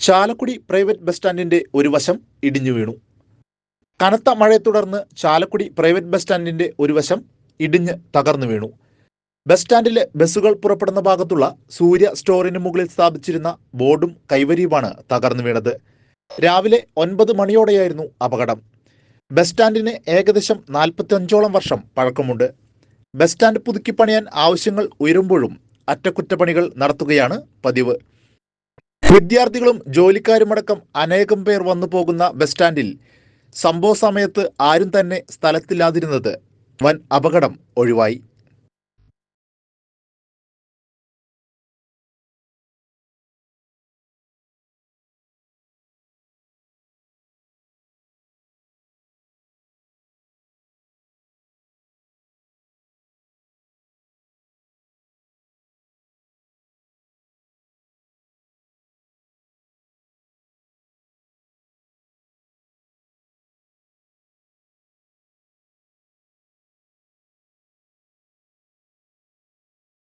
Chalakudy private bus സ്റ്റാൻഡിന്റെ ഒരു വശം ഇടിഞ്ഞു വീണു. കനത്ത മഴയെ തുടർന്ന് ചാലക്കുടി പ്രൈവറ്റ് ബസ് സ്റ്റാൻഡിന്റെ ഒരു വശം ഇടിഞ്ഞ് തകർന്നു വീണു. ബസ് സ്റ്റാൻഡിലെ ബസ്സുകൾ പുറപ്പെടുന്ന ഭാഗത്തുള്ള സൂര്യ സ്റ്റോറിന് മുകളിൽ സ്ഥാപിച്ചിരുന്ന ബോർഡും കൈവരിയുമാണ് തകർന്നു വീണത്. രാവിലെ ഒൻപത് മണിയോടെയായിരുന്നു അപകടം. ബസ് സ്റ്റാൻഡിന് ഏകദേശം നാൽപ്പത്തിയഞ്ചോളം വർഷം പഴക്കമുണ്ട്. ബസ് സ്റ്റാൻഡ് പുതുക്കി പണിയാൻ ആവശ്യങ്ങൾ ഉയരുമ്പോഴും അറ്റകുറ്റപ്പണികൾ നടത്തുകയാണ് പതിവ്. വിദ്യാർത്ഥികളും ജോലിക്കാരുമടക്കം അനേകം പേർ വന്നു പോകുന്ന ബസ് സ്റ്റാൻഡിൽ സംഭവ സമയത്ത് ആരും തന്നെ സ്ഥലത്തില്ലാതിരുന്നത്. വൻ അപകടം ഒഴിവായി.